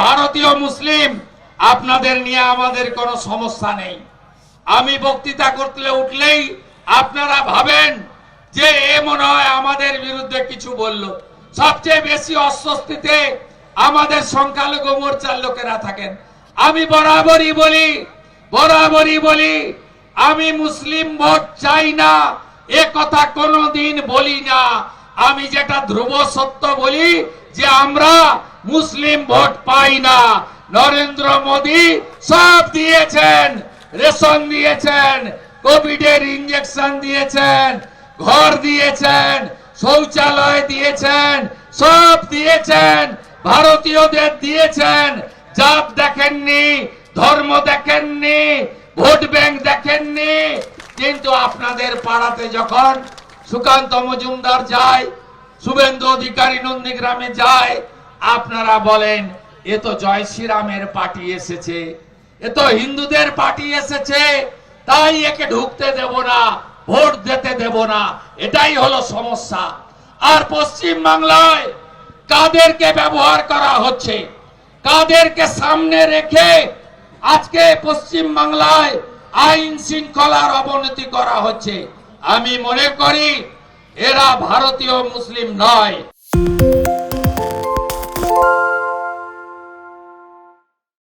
ভারতীয় মুসলিম, আপনাদের নিয়ে আমাদের কোনো সমস্যা নেই। আমি বক্তৃতা করতে উঠলেই আপনারা ভাবেন যে এ মনে হয় আমাদের বিরুদ্ধে কিছু বলল। সবচেয়ে বেশি অস্বস্তিতে আমাদের সংখ্যালঘু মোর্চার লোকেরা থাকেন। আমি বরাবরই বলি বরাবরই বলি, আমি মুসলিম ভোট চাই না, এ কথা কোনোদিন বলি না। আমি যেটা ধ্রুব সত্য বলি যে আমরা মুসলিম ভোট পাই না। নরেন্দ্র মোদী সব দিয়েছেন, রেশন দিয়েছেন, কোভিডের ইঞ্জেকশন দিয়েছেন, ঘর দিয়েছেন, শৌচালয় দিয়েছেন, সব দিয়েছেন, ভারতীয়দের দিয়েছেন। জাত দেখেননি, ধর্ম দেখেননি, ভোট ব্যাংক দেখেননি। কিন্তু আপনাদের পাড়াতে যখন সুকান্ত মজুমদার যায়, শুভেন্দু অধিকারী নন্দীগ্রামে যায় আপনারা বলেন, এ তো জয় শ্রীরামের পার্টি এসেছে, এ তো হিন্দুদের পার্টি এসেছে, তাই একে ঢুকতে দেব না, ভোট দিতে দেব না। এটাই হলো সমস্যা। আর পশ্চিম বাংলায় কাদেরকে ব্যবহার করা হচ্ছে? কাদেরকে সামনে রেখে আজকে পশ্চিম বাংলায় আইন শৃঙ্খলার অবনতি করা হচ্ছে? আমি মনে করি, এরা ভারতীয় মুসলিম নয়।